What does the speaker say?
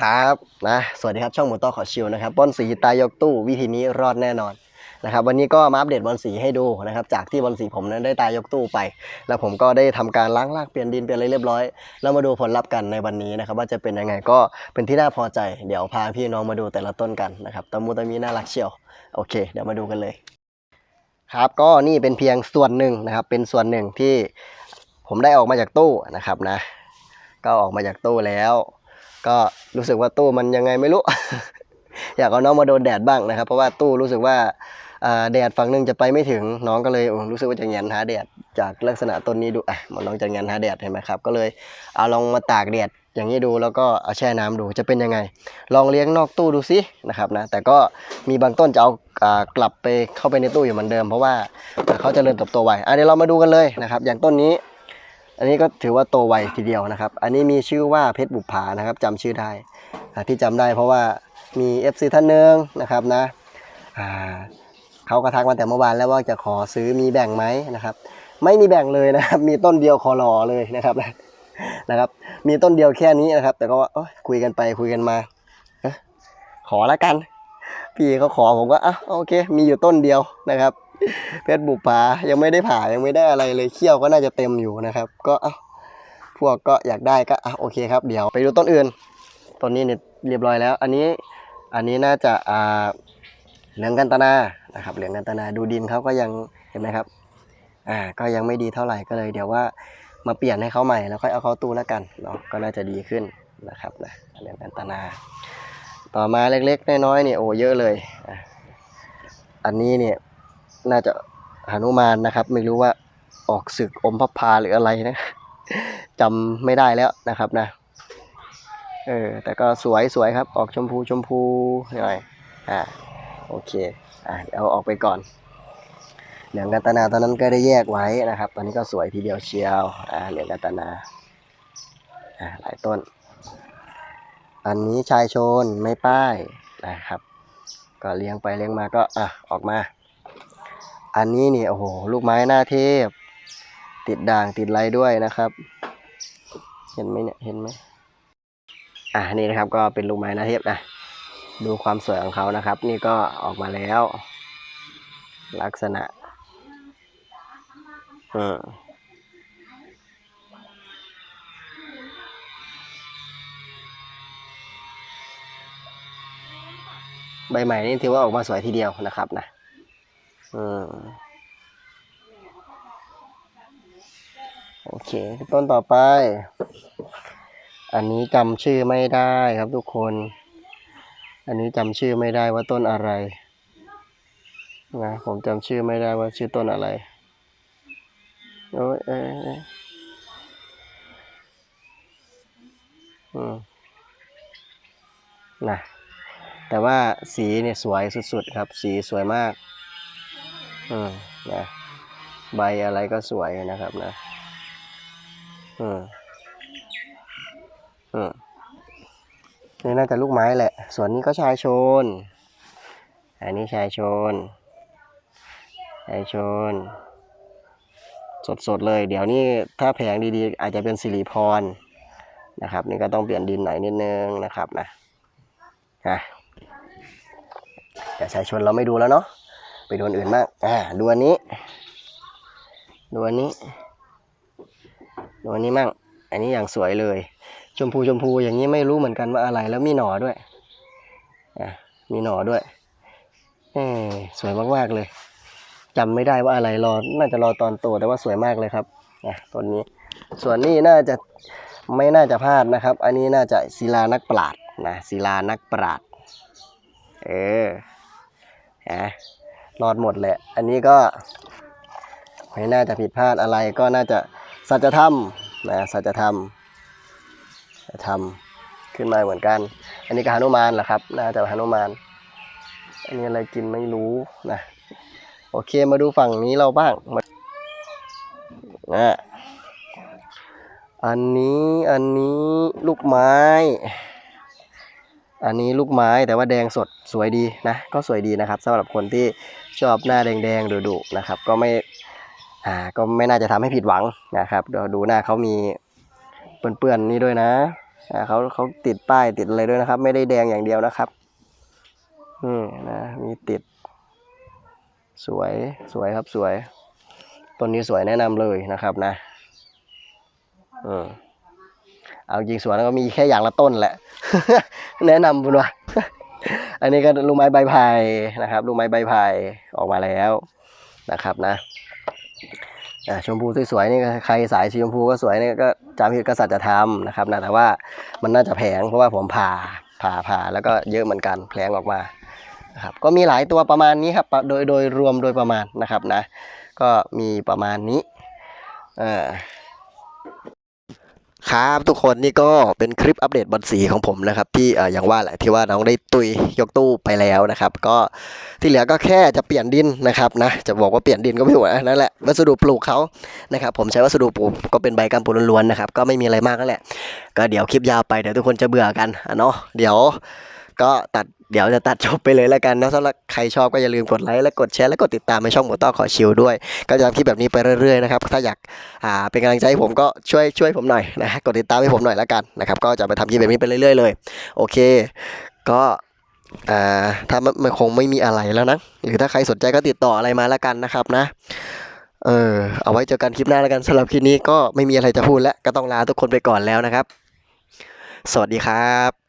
ครับนะสวัสดีครับช่องหมูต้อขอชิวนะครับบอลสีตายกตู้วิธีนี้รอดแน่นอนนะครับวันนี้ก็มาอัปเดตบอลสีให้ดูนะครับจากที่บอลสีผมนั้นได้ตายยกตู้ไป แล้วผมก็ได้ทำการล้างรากเปลี่ยนดินเปลี่ยนอะไรเรียบร้อย แล้วมาดูผลลัพธ์กันในวันนี้นะครับว่าจะเป็นยังไงก็เป็นที่น่าพอใจ เดี๋ยวพาพี่น้องมาดูแต่ละต้นกันนะครับตะมูตะมีน่ารักเชียวโอเค เดี๋ยวมาดูกันเลย ครับก็นี่เป็นเพียงส่วนหนึ่งนะครับเป็นส่วนหนึ่งที่ผมได้ออกมาจากตู้นะครับนะ ก็ออกมาจากตู้แล้ว ก็รู้สึกว่าตู้มันยังไงไม่รู้ อยากเอาน้องมาโดนแดดบ้างนะครับ เพราะว่าตู้รู้สึกว่าแดดฝั่งหนึงจะไปไม่ถึงน้องก็เลยรู้สึกว่าจะแงนหาแดดจากลักษณะต้นนี้ดูอะมันน้องจะแงนหาแดดเห็นไหมครับ ก็เลยเอาลองมาตากแดดอย่างนี้ดูแล้วก็เอาแช่น้ำดูจะเป็นยังไง ลองเลี้ยงนอกตู้ดูซินะครับนะแต่ก็มีบางต้นจะเอากลับไปเข้าไปในตู้อยู่เหมือนเดิม เพราะว่าเขาจเจริญเติบโตไวอะเดี๋ยวเรามาดูกันเลยนะครับ อย่างต้นนี้ อันนี้ก็ถือว่าโตไวทีเดียวนะครับ อันนี้มีชื่อว่าเพชรบุปผานะครับจำชื่อได้ที่จำได้เพราะว่ามี FC ท่านหนึ่งนะครับนะเขาก็ทักมาแต่เมื่อวานแล้วว่าจะขอซื้อมีแบ่งไหมนะครับ ไม่มีแบ่งเลยนะครับ มีต้นเดียวคอรอเลยนะครับนะครับ มีต้นเดียวแค่นี้นะครับ แต่ก็คุยกันไปคุยกันมาเอ้ยขอละกัน พี่เขาขอผมก็อะโอเค มีอยู่ต้นเดียวนะครับ เพชรบุปผายังไม่ได้ผ่ายังไม่ได้อะไรเลยเขี้ยวก็น่าจะเต็มอยู่นะครับ ก็เอ้าพวกก็อยากได้ก็อะโอเคครับเดี๋ยวไปดูต้นอื่นต้นนี้เนี่ยเรียบร้อยแล้ว อันนี้อันนี้น่าจะอ่าเหลืองกันตนานะครับ เหลืองกันตนาดูดินเขาก็ยังเห็นไหมครับอ่าก็ยังไม่ดีเท่าไหร่ก็เลย เดี๋ยวว่ามาเปลี่ยนให้เขาใหม่แล้วค่อยเอาเขาตู้แล้วกันเนาะก็น่าจะดีขึ้นนะครับนะเหลืองกันตนา ต่อมาเล็กๆน้อยๆเนี่ยโอ้เยอะเลย อันนี้เนี่ย น่าจะหนุมานนะครับ ไม่รู้ว่าออกศึกอมพระพาหรืออะไรนะจำไม่ได้แล้วนะครับนะ เออ แต่ก็สวยสวยครับ ออกชมพูชมพูหน่อย อ่า โอเค อ่าเดี๋ยวอาออกไปก่อน เหลืองกัตนาตอนนั้นก็ได้แยกไว้นะครับ ตอนนี้ก็สวยทีเดียวเชียว อ่า เหลืองกัตนา อ่า หลายต้น อันนี้ชายโชนไม่ป้ายนะครับ ก็เลี้ยงไปเลี้ยงมาก็ อะ ออกมา อันนี้นี่โอ้โหลูกไม้หน้าเทพ ติดด่างติดไรด้วยนะครับ เห็นไหมเนี่ยเห็นไหมอะนี่นะครับก็เป็นลูกไม้หน้าเทพนะดูความสวยของเขานะครับ นี่ก็ออกมาแล้ว ลักษณะอืมใบใหม่นี่ถือว่าออกมาสวยทีเดียวนะครับนะ อืมโอเคต้นต่อไป อันนี้จำชื่อไม่ได้ครับทุกคน อันนี้จำชื่อไม่ได้ว่าต้นอะไรนะผมจำชื่อไม่ได้ว่าชื่อต้นอะไรโอ้ยเอยเออืมนะแต่ว่าสีเนี่ยสวยสุดๆครับ สีสวยมาก อืมนะใบอะไรก็สวยนะครับนะอืมอืมนี่น่าจะลูกไม้แหละ ส่วนนี้ก็ชายโชน อันนี้ชายโชน ชายโชน สดๆเลย เดี๋ยวนี้ถ้าแผงดีๆ อาจจะเป็นสิริพรนะครับ นี่ก็ต้องเปลี่ยนดินหน่อยนิดนึงนะครับนะ อะแต่ชายชนเราไม่ดูแล้วเนาะ ไปโดนอื่นบ้างอ่าดูอันนี้ ดูอันนี้ ดูอันนี้มั่ง อันนี้อย่างสวยเลย ชมพูชมพูอย่างนี้ไม่รู้เหมือนกันว่าอะไรแล้วมีหน่อด้วยอะมีหน่อด้วยเออสวยมากๆเลยจำไม่ได้ว่าอะไรรอ น่าจะรอตอนโตแต่ว่าสวยมากเลยครับอะต้นนี้ ส่วนนี้น่าจะไม่น่าจะพลาดนะครับ อันนี้น่าจะศิลานักปราดนะศิลานักปราดเอออะ รอดหมดแหละ อันนี้ก็ไม่น่าจะผิดพลาดอะไรก็น่าจะสัจธรรมนะสัจธรรมสัจธรรมขึ้นมาเหมือนกัน อันนี้ก็หนุมานแหละครับ น่าจะหนุมาน อันนี้อะไรกินไม่รู้นะโอเคมาดูฝั่งนี้เราบ้างมาอะอันนี้อันนี้ลูกไม้ อันนี้ลูกไม้แต่ว่าแดงสดสวยดีนะ ก็สวยดีนะครับสำหรับคนที่ ชอบหน้าแดงๆดุๆนะครับ ก็ไม่อ่าก็ไม่น่าจะทำให้ผิดหวังนะครับเดี๋ยวดูหน้าเขามีเปื้อนๆนี่ด้วยนะอ่าเขาเขาติดป้ายติดอะไรด้วยนะครับ ไม่ได้แดงอย่างเดียวนะครับอืมนะมีติด สวยสวยครับสวยต้นนี้สวยแนะนำเลยนะครับนะอืมเอาจริงสวนก็มีแค่อย่างละต้นแหละ แนะนำคุณว่า อันนี้ก็ลูกไม้ใบไผ่นะครับลูกไม้ใบไผ่ออกมาแล้วนะครับนะชมพูสวยๆนี่ใครสายสีชมพูก็สวยนี่ก็จำผิดก็สัจธรรมนะครับนะแต่ว่ามันน่าจะแผงเพราะว่าผมผ่าผ่าผ่าแล้วก็เยอะเหมือนกันแผลงออกมาครับก็มีหลายตัวประมาณนี้ครับโดยโดยรวมโดยประมาณนะครับนะก็มีประมาณนี้อ่า ครับทุกคนนี่ก็เป็นคลิปอัปเดตบอลสีของผมนะครับ ที่เอออย่างว่าแหละที่ว่าน้องได้ตุยยกตู้ไปแล้วนะครับ ก็ที่เหลือก็แค่จะเปลี่ยนดินนะครับนะจะบอกว่าเปลี่ยนดินก็ไม่ถูกนะนั่นแหละวัสดุปลูกเขานะครับผมใช้วัสดุปลูกก็เป็นใบกัมปูล้วนๆนะครับก็ไม่มีอะไรมากนั่นแหละ ก็เดี๋ยวคลิปยาวไปเดี๋ยวทุกคนจะเบื่อกันอะเนาะเดี๋ยว ก็ตัดเดี๋ยวจะตัดจบไปเลยแล้วกันนะสำหรับใครชอบก็อย่าลืมกดไลค์และกดแชร์และกดติดตามในช่องหมูต้อขอชิลด้วย ก็จะทำคลิปแบบนี้ไปเรื่อยๆนะครับถ้าอยากอ่าเป็นกำลังใจให้ผมก็ช่วยช่วยผมหน่อยนะกดติดตามให้ผมหน่อยแล้วกันนะครับก็จะไปทำคลิปแบบนี้ไปเรื่อย ๆ เลย โอเค ก็อ่าถ้ามันมันคงไม่มีอะไรแล้วนะหรือถ้าใครสนใจก็ติดต่ออะไรมาแล้วกันนะครับนะเออเอาไว้เจอกันคลิปหน้าแล้วกันสำหรับคลิปนี้ก็ไม่มีอะไรจะพูดแล้วก็ต้องลาทุกคนไปก่อนแล้วนะครับ สวัสดีครับ